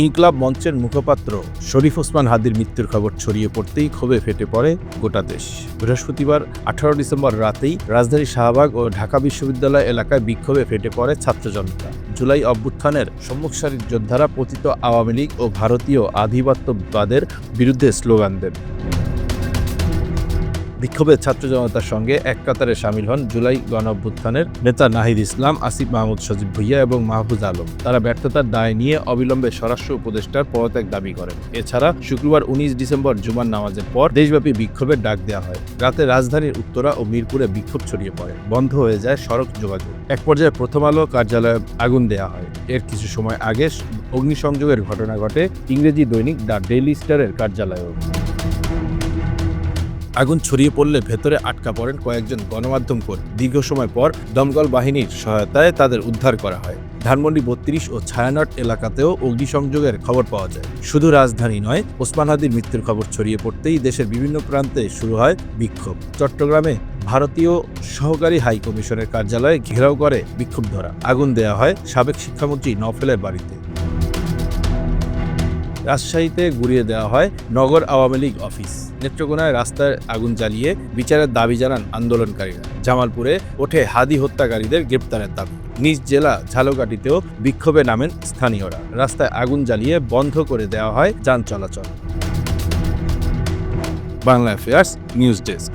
ইনকলাব মঞ্চের মুখপাত্র শরীফ ওসমান হাদির মৃত্যুর খবর ছড়িয়ে পড়তেই ক্ষোভে ফেটে পড়ে গোটা দেশ। বৃহস্পতিবার, আঠারো ডিসেম্বর রাতেই রাজধানী শাহবাগ ও ঢাকা বিশ্ববিদ্যালয় এলাকায় বিক্ষোভে ফেটে পড়ে ছাত্র জনতা জুলাই অভ্যুত্থানের সম্মুখ সারির যোদ্ধারা পতিত আওয়ামী লীগ ও ভারতীয় আধিপত্যবাদের বিরুদ্ধে স্লোগান দেন। বিক্ষোভে ছাত্র জনতার সঙ্গে এক কাতারে সামিল হন জুলাই গণ অভ্যুত্থানের নেতা নাহিদ ইসলাম, আসিফ মাহমুদ, সজীব ভুইয়া এবং মাহফুজ আলম। তারা ব্যর্থতার দায় নিয়ে অবিলম্বে স্বরাষ্ট্র উপদেষ্টার পদত্যাগ দাবি করেন। এছাড়া শুক্রবার উনিশ ডিসেম্বর জুমার নামাজের পর দেশব্যাপী বিক্ষোভের ডাক দেওয়া হয়। রাতে রাজধানীর উত্তরা ও মিরপুরে বিক্ষোভ ছড়িয়ে পড়ে। বন্ধ হয়ে যায় সড়ক যোগাযোগ। এক পর্যায়ে প্রথম আলো কার্যালয়ে আগুন দেওয়া হয়। এর কিছু সময় আগে অগ্নিসংযোগের ঘটনা ঘটে ইংরেজি দৈনিক দ্য ডেইলি স্টারের কার্যালয়েও। আগুন ছড়িয়ে পড়লে ভেতরে আটকা পড়েন কয়েকজন গণমাধ্যম কর্মী। দীর্ঘ সময় পর দমকল বাহিনীর সহায়তায় তাদের উদ্ধার করা হয়। ধানমন্ডি বত্রিশ ও ছায়ানট এলাকাতেও অগ্নিসংযোগের খবর পাওয়া যায়। শুধু রাজধানী নয়, ওসমান হাদির মৃত্যুর খবর ছড়িয়ে পড়তেই দেশের বিভিন্ন প্রান্তে শুরু হয় বিক্ষোভ। চট্টগ্রামে ভারতীয় সহকারী হাই কমিশনের কার্যালয়ে ঘেরাও করে বিক্ষোভ ধরা আগুন দেওয়া হয় সাবেক শিক্ষামন্ত্রী নফেলের বাড়িতে। রাজশাহীতে ঘুরিয়ে দেওয়া হয় নগর আওয়ামী লীগ অফিস। নেত্রকোনায় রাস্তায় আগুন জ্বালিয়ে বিচারের দাবি জানান আন্দোলনকারীরা। জামালপুরে ওঠে হাদি হত্যাকারীদের গ্রেপ্তারের দাবি। নিজ জেলা ঝালকাঠিতেও বিক্ষোভে নামেন স্থানীয়রা। রাস্তায় আগুন জ্বালিয়ে বন্ধ করে দেওয়া হয় যান চলাচল। Bangla affairs news desk.